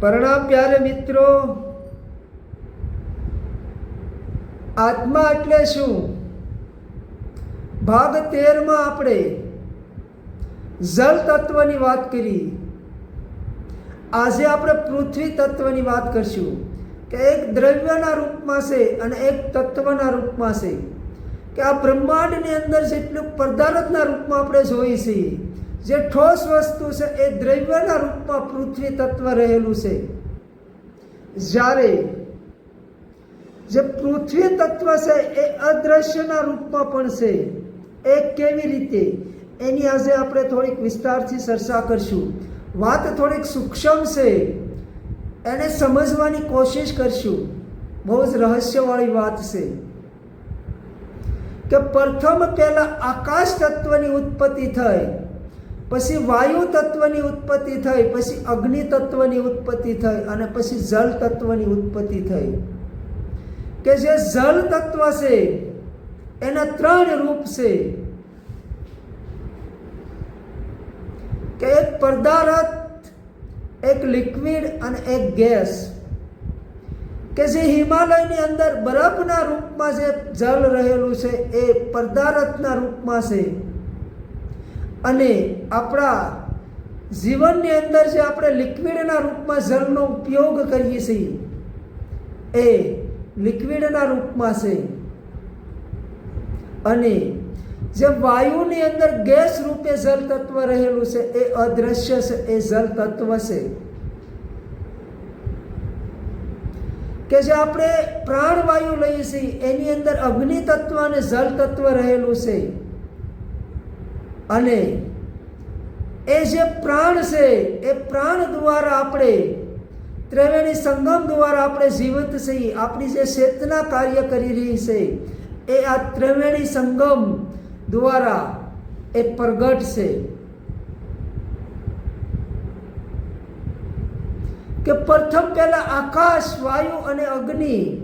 પ્રણામ પ્યારે મિત્રો. આત્મા એટલે શું? ભાગ તેરમાં આપણે જલ તત્વની વાત કરી. આજે આપણે પૃથ્વી તત્વની વાત કરશું કે એક દ્રવ્યના રૂપમાં છે અને એક તત્વના રૂપમાં છે. કે આ બ્રહ્માંડની અંદર જેટલું પદાર્થના રૂપમાં આપણે જોઈએ છીએ જે ઠોસ વસ્તુ છે એ દ્રવ્યના રૂપમાં પૃથ્વી તત્વ રહેલું છે. જ્યારે જે પૃથ્વી તત્વ છે એ અદ્રશ્યના રૂપમાં પણ છે. એ કેવી રીતે? એની આજે આપણે થોડીક વિસ્તારથી ચર્ચા કરશું. વાત થોડીક સૂક્ષ્મ છે. એને સમજવાની કોશિશ કરશું. બહુ જ રહસ્યવાળી વાત છે. કે પ્રથમ પહેલાં આકાશ તત્વની ઉત્પત્તિ થઈ. પછી વાયુ તત્વની ઉત્પત્તિ થઈ, પછી અગ્નિ તત્વની ઉત્પત્તિ થઈ અને પછી જલ તત્વની ઉત્પત્તિ થઈ. કે જે જલ તત્વ છે, એના ત્રણ રૂપ છે. કે એક પદાર્થ, એક લિક્વિડ અને એક ગેસ. કે જે હિમાલયની અંદર બરફના રૂપમાં જે જલ રહેલું છે, એ પદાર્થના રૂપમાં છે. અને આપણા જીવનની અંદર જે આપણે લિક્વિડના રૂપમાં જળનો ઉપયોગ કરીએ છીએ, એ લિક્વિડના રૂપમાં છે. અને જે વાયુની અંદર ગેસ રૂપે જલ તત્વ રહેલું છે, એ અદ્રશ્ય છે, એ જલ તત્વ છે. કે જે આપણે પ્રાણવાયુ લઈએ છીએ, એની અંદર અગ્નિ તત્વ અને જલ તત્વ રહેલું છે. અને એ જે પ્રાણ છે, એ પ્રાણ દ્વારા આપણે, ત્રિવેણી સંગમ દ્વારા આપણે જીવંત છીએ, આપણી જે ચેતના કાર્ય કરી રહી છે, એ આ ત્રિવેણી સંગમ દ્વારા એ પ્રગટ છે. કે પ્રથમ પહેલા આકાશ, વાયુ અને અગ્નિ,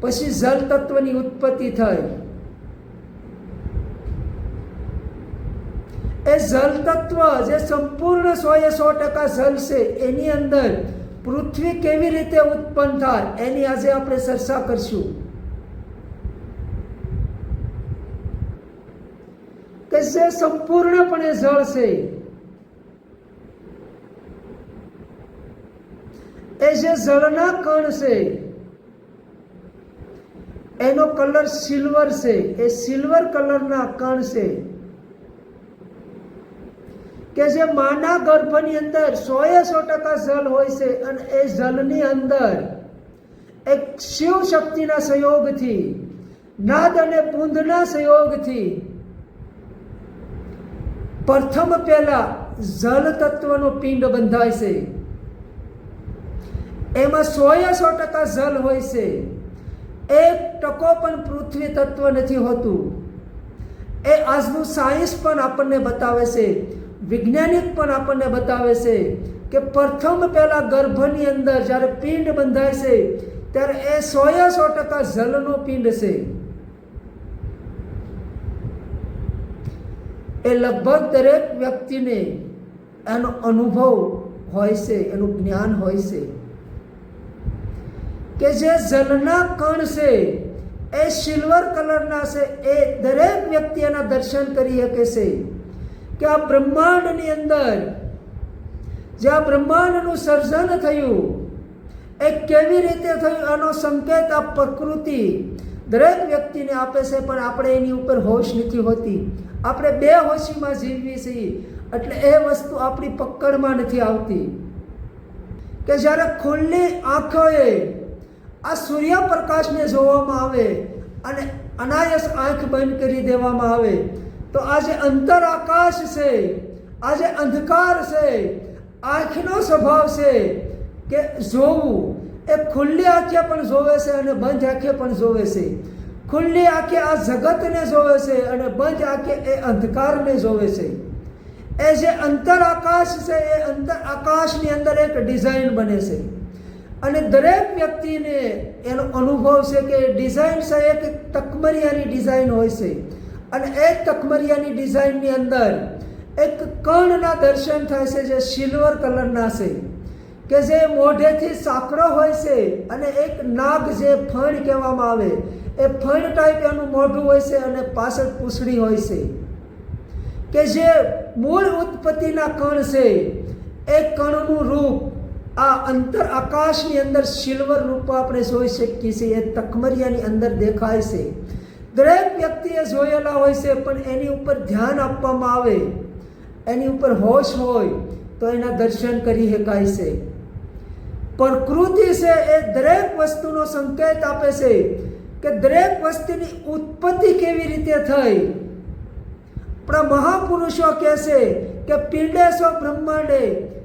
પછી જળ તત્વની ઉત્પત્તિ થઈ. એ જલ તત્વ જે સંપૂર્ણ સોએ સો ટકા જલ છે, એની અંદર પૃથ્વી કેવી રીતે ઉત્પન્ન થાય એની આજે આપણે ચર્ચા કરશું. કે જે સંપૂર્ણપણે જળ છે, એ જે જળના કણ છે, એનો કલર સિલ્વર છે, એ સિલ્વર કલરના કણ છે. કે જે માના ગર્ભની અંદર સોએ સો ટકા જલ હોય છે અને એ જલની અંદર એક શિવ શક્તિના સહયોગથી, નાદ અને બુંદના સહયોગથી પ્રથમ પહેલા જલ તત્વનો પિંડ બંધાય છે. એમાં સોએ સો ટકા જલ હોય છે. એક ટકો પણ પૃથ્વી તત્વ નથી હોતું. એ આજનું સાયન્સ પણ આપણને બતાવે છે વૈજ્ઞાનિક પણ આપણને બતાવે છે કે પ્રથમ પહેલાં ગર્ભની અંદર જ્યારે પિંડ બંધાય છે, ત્યારે એ સોએ સો ટકા જલનો પિંડ છે. એ લગભગ દરેક વ્યક્તિને એનો અનુભવ હોય છે, એનું જ્ઞાન હોય છે. કે જે જલના કણ છે, એ સિલ્વર કલરના છે, એ દરેક વ્યક્તિ એના દર્શન કરી શકે છે. કે આ બ્રહ્માંડની અંદર જે આ બ્રહ્માંડનું સર્જન થયું, એ કેવી રીતે થયું આનો સંકેત આ પ્રકૃતિ દરેક વ્યક્તિને આપે છે, પણ આપણે એની ઉપર હોશ નથી હોતી. આપણે બે હોશીમાં જીવવી છીએ, એટલે એ વસ્તુ આપણી પકડમાં નથી આવતી. કે જ્યારે ખુલ્લી આંખોએ આ સૂર્યપ્રકાશને જોવામાં આવે અને અનાયસ આંખ બંધ કરી દેવામાં આવે તો આ જે અંતર આકાશ છે આ જે અંધકાર છે આંખનો સ્વભાવ છે કે જોવું એ ખુલ્લી આંખે પણ જોવે છે અને બંધ આંખે પણ જોવે છે ખુલ્લી આંખે આ જગતને જોવે છે અને બંધ આંખે એ અંધકારને જોવે છે એ જે અંતર આકાશ છે એ અંતર આકાશની અંદર એક ડિઝાઇન બને છે અને દરેક વ્યક્તિને એનો અનુભવ છે કે ડિઝાઇન છે એક તકમરિયાની ડિઝાઇન હોય છે અને એ તકમરિયાની ડિઝાઇનની અંદર એક કણના દર્શન થાય છે જે સિલ્વર કલરના છે, કે જે મોઢેથી સાંકડો હોય છે અને એક નાગ જે ફણ કહેવામાં આવે, એ ફણ ટાઈપ એનું મોઢું હોય છે અને પાછળ પૂછડી હોય છે. કે જે મૂળ ઉત્પત્તિના કણ છે, એ કણનું રૂપ આ અંતર આકાશની અંદર સિલ્વર રૂપ આપણે જોઈ શકીએ છીએ, એ તકમરિયાની અંદર દેખાય છે. દરેક વ્યક્તિએ જોયેલા હોય છે, પણ એની ઉપર ધ્યાન આપવામાં આવે, એની ઉપર હોશ હોય, તો એના દર્શન કરી શકાય છે. પ્રકૃતિ છે એ દરેક વસ્તુનો સંકેત આપે છે કે દરેક વસ્તુની ઉત્પત્તિ કેવી રીતે થઈ. આપણા મહાપુરુષો કહે છે કે પિંડેશો બ્રહ્માંડે,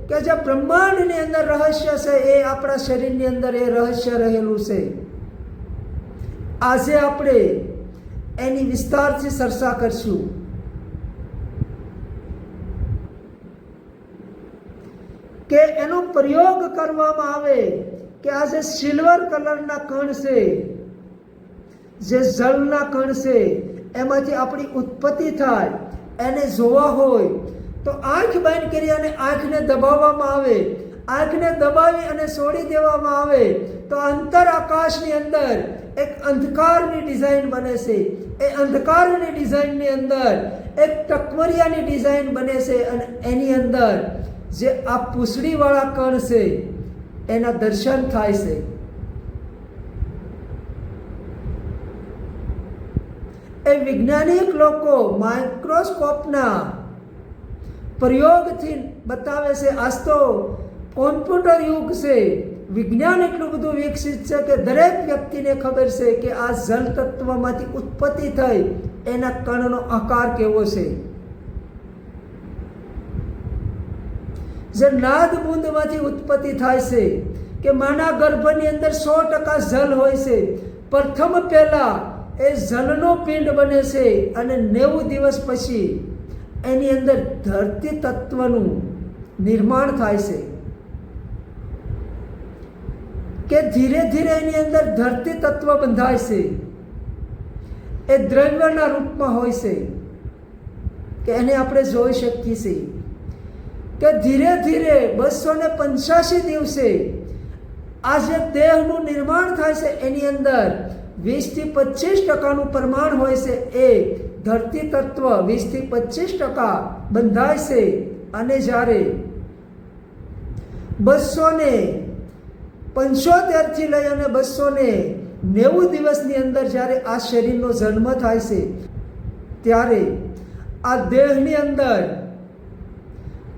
કે જે બ્રહ્માંડની અંદર રહસ્ય છે એ આપણા શરીરની અંદર એ રહસ્ય રહેલું છે. આજે આપણે એની વિસ્તારથી ચર્ચા કરશું. કે એનો પ્રયોગ કરવામાં આવે કે આ જે સિલ્વર કલરના કણ છે, જે જળના કણ છે, એમાંથી આપણી ઉત્પત્તિ થાય, એને જોવા હોય, તો આંખ બંધ કરી અને આંખને દબાવવામાં આવે. આંખને દબાવી અને છોડી દેવામાં આવે. તો અંતર આકાશની અંદર એક અંધકારની ડિઝાઇન બને છે. એ અંધકારની ડિઝાઇનની અંદર એક ટકમરિયાની ડિઝાઇન બને છે અને એની અંદર જે આ પૂંછડીવાળા કણ છે, એના દર્શન થાય છે. એ વૈજ્ઞાનિક લોકો માઇક્રોસ્કોપના પ્રયોગથી બતાવે છે, આજ તો કોમ્પ્યુટર યુગ છે. વિજ્ઞાન એટલું બધું વિકસિત છે કે દરેક વ્યક્તિને ખબર છે કે આ જળ તત્વમાંથી ઉત્પત્તિ થઈ એના કણનો આકાર કેવો છે. જે નાદ બુંદમાંથી ઉત્પત્તિ થાય છે કે માના ગર્ભની અંદર સો ટકા જલ હોય છે. પ્રથમ પહેલા એ જલનો પિંડ બને છે અને નેવું દિવસ પછી એની અંદર ધરતી તત્વનું નિર્માણ થાય છે. કે ધીરે ધીરે એની અંદર ધરતી તત્વ બંધાય છે. એ દ્રવ્યના રૂપમાં હોય છે કે એને આપણે જોઈ શકીએ છીએ. કે ધીરે ધીરે બસો ને પંચ્યાસી દિવસે આ જે દેહનું નિર્માણ થાય છે એની અંદર વીસથી પચીસ ટકાનું પ્રમાણ હોય છે એ ધરતી તત્વ વીસથી પચીસ ટકા બંધાય છે. અને જ્યારે બસો ને પંચોતેરથી લઈ અને બસો ને નેવું દિવસની અંદર જ્યારે આ શરીરનો જન્મ થાય છે, ત્યારે આ દેહની અંદર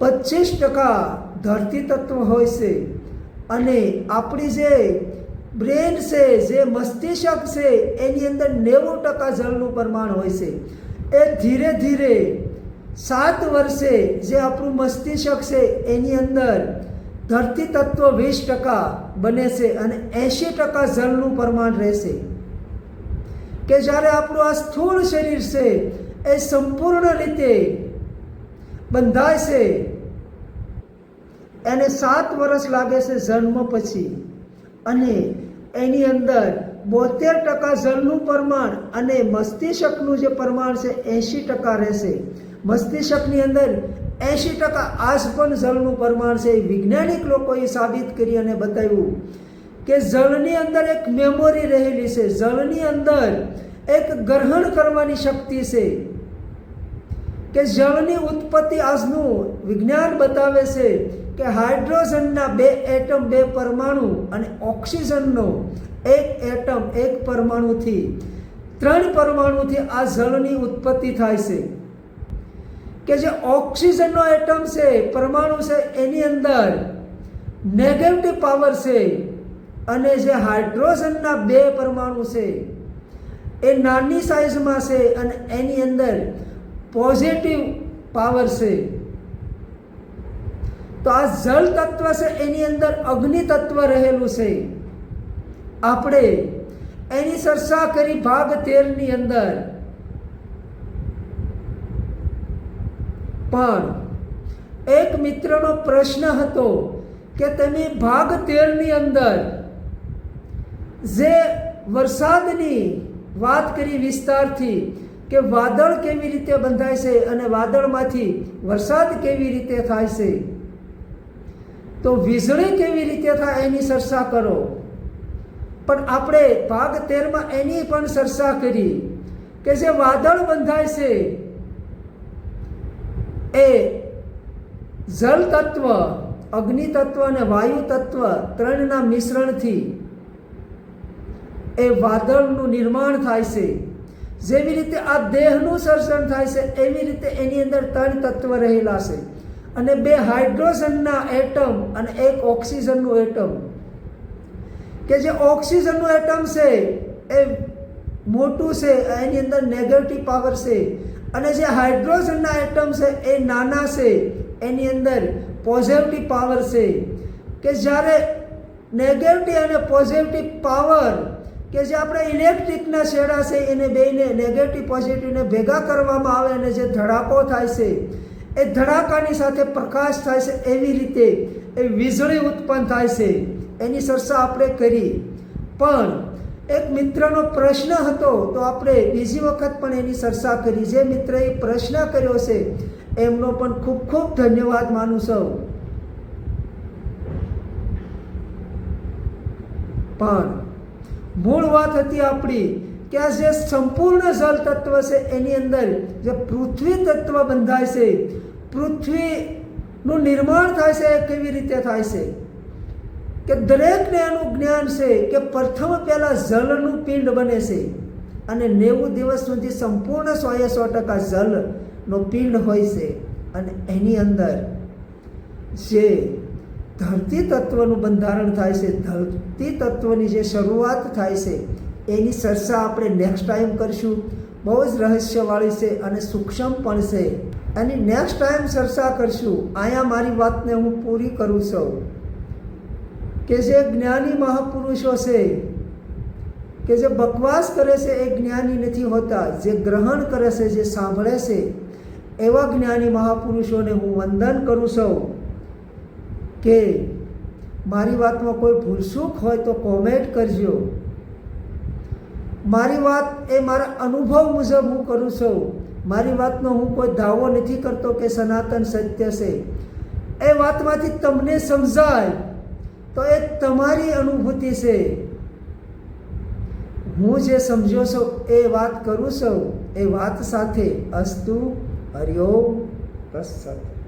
પચીસ ટકા ધરતી તત્વ હોય છે અને આપણી જે બ્રેન છે, જે મસ્તિષ્ક છે, એની અંદર નેવું ટકા જળનું પ્રમાણ હોય છે. એ ધીરે ધીરે સાત વર્ષે જે આપણું મસ્તિષ્ક છે, એની અંદર ધરતી તત્વ વીસ ટકા બને છે અને એંશી ટકા જળનું પ્રમાણ રહેશે. કે જ્યારે આપણું આ સ્થૂળ શરીર છે, એ સંપૂર્ણ રીતે બંધાય છે, એને સાત વર્ષ લાગે છે જન્મ પછી અને એની અંદર બોતેર ટકા જળનું પ્રમાણ અને મસ્તિષ્કનું જે પ્રમાણ છે, એંશી ટકા રહેશે. મસ્તિષ્કની અંદર એંશી ટકા આસપન જળનું પ્રમાણ છે એ વૈજ્ઞાનિક લોકોએ સાબિત કરી અને બતાવ્યું કે જળની અંદર એક મેમોરી રહેલી છે. જળની અંદર એક ગ્રહણ કરવાની શક્તિ છે કે જળની ઉત્પત્તિ આજનું વિજ્ઞાન બતાવે છે કે હાઇડ્રોજનના બે એટમ બે પરમાણુ અને ઓક્સિજનનો એક એટમ એક પરમાણુથી ત્રણ પરમાણુથી આ જળની ઉત્પત્તિ થાય છે. કે જે ઓક્સિજનનો એટમ છે, પરમાણુ છે, એની અંદર નેગેટિવ પાવર છે અને જે હાઇડ્રોજનના બે પરમાણુ છે, એ નાની સાઇઝમાં છે અને એની અંદર પોઝિટિવ પાવર છે. તો આ જળ તત્વ છે, એની અંદર અગ્નિ તત્વ રહેલું છે. આપણે એની ચર્ચા કરી ભાગ તેરની અંદર પણ એક મિત્રનો પ્રશ્ન હતો કે તમે ભાગ તેરની અંદર જે વરસાદની વાત કરી વિસ્તારથી કે વાદળ કેવી રીતે બંધાય છે અને વાદળમાંથી વરસાદ કેવી રીતે થાય છે, તો વીજળી કેવી રીતે થાય એની ચર્ચા કરો. પણ આપણે ભાગ તેરમાં એની પણ ચર્ચા કરી કે જે વાદળ બંધાય છે એ જળ તત્વ અગ્નિ તત્વ અને વાયુ તત્વ ત્રણના મિશ્રણથી એ વાદળનું નિર્માણ થાય છે. જેવી રીતે આ દેહનું સર્જન થાય છે, એવી રીતે એની અંદર ત્રણ તત્વ રહેલા છે. અને બે હાઇડ્રોજનના એટમ અને એક ઓક્સિજનનું એટમ. કે જે ઓક્સિજનનું એટમ છે, એ મોટું છે, એની અંદર નેગેટિવ પાવર છે. અને જે હાઇડ્રોજનના એટમ છે, એ નાના છે, એની અંદર પોઝિટિવ પાવર છે. કે જ્યારે નેગેટિવ અને પોઝિટિવ પાવર કે જે આપણે ઇલેક્ટ્રિકના છેડા છે, એને બેને નેગેટિવ પોઝિટિવને ભેગા કરવામાં આવે અને જે ધડાકો થાય છે, એ ધડાકાની સાથે પ્રકાશ થાય છે, એવી રીતે એ વીજળી ઉત્પન્ન થાય છે. એની ચર્ચા આપણે કરી. પણ એક મિત્રનો પ્રશ્ન હતો, તો આપણે બીજી વખત પણ એની ચર્ચા કરી. જે મિત્રએ પ્રશ્ન કર્યો છે, એમનો પણ ખૂબ ખૂબ ધન્યવાદ માનું સૌ પણ મૂળ વાત હતી આપણી કે આ જે સંપૂર્ણ જળ તત્વ છે, એની અંદર જે પૃથ્વી તત્વ બંધાય છે, પૃથ્વીનું નિર્માણ થાય છે, એ કેવી રીતે થાય છે? કે દરેકને એનું જ્ઞાન છે કે પ્રથમ પહેલાં જળનું પિંડ બને છે. અને નેવું દિવસ સુધી સંપૂર્ણ સોએ સો ટકા જળનો પિંડ હોય છે. અને એની અંદર જે ધરતી તત્વનું બંધારણ થાય છે, ધરતી તત્વની જે શરૂઆત થાય છે, એની ચર્ચા આપણે નેક્સ્ટ ટાઈમ કરીશું. બહુ જ રહસ્યવાળી છે અને સૂક્ષ્મ પણ છે. એની નેક્સ્ટ ટાઈમ ચર્ચા કરશું. અહીંયા મારી વાતને હું પૂરી કરું છું. કે જે જ્ઞાની મહાપુરુષો છે, કે જે બકવાસ કરે છે, એ જ્ઞાની નથી હોતા. જે ગ્રહણ કરે છે, જે સાંભળે છે, એવા જ્ઞાની મહાપુરુષોને હું વંદન કરું છું કે મારી વાતમાં કોઈ ભૂલસુખ હોય તો કોમેન્ટ કરજો. મારી વાત એ મારા અનુભવ મુજબ હું કરું છું. મારી વાતનો હું કોઈ દાવો નથી કરતો કે સનાતન સત્ય છે. એ વાતમાંથી તમને સમજાય. તો એ તમારી અનુભૂતિ છે. હું જે સમજો છું એ વાત કરું છું, એ વાત સાથે અસ્તુ હરિઓમ તત્સત.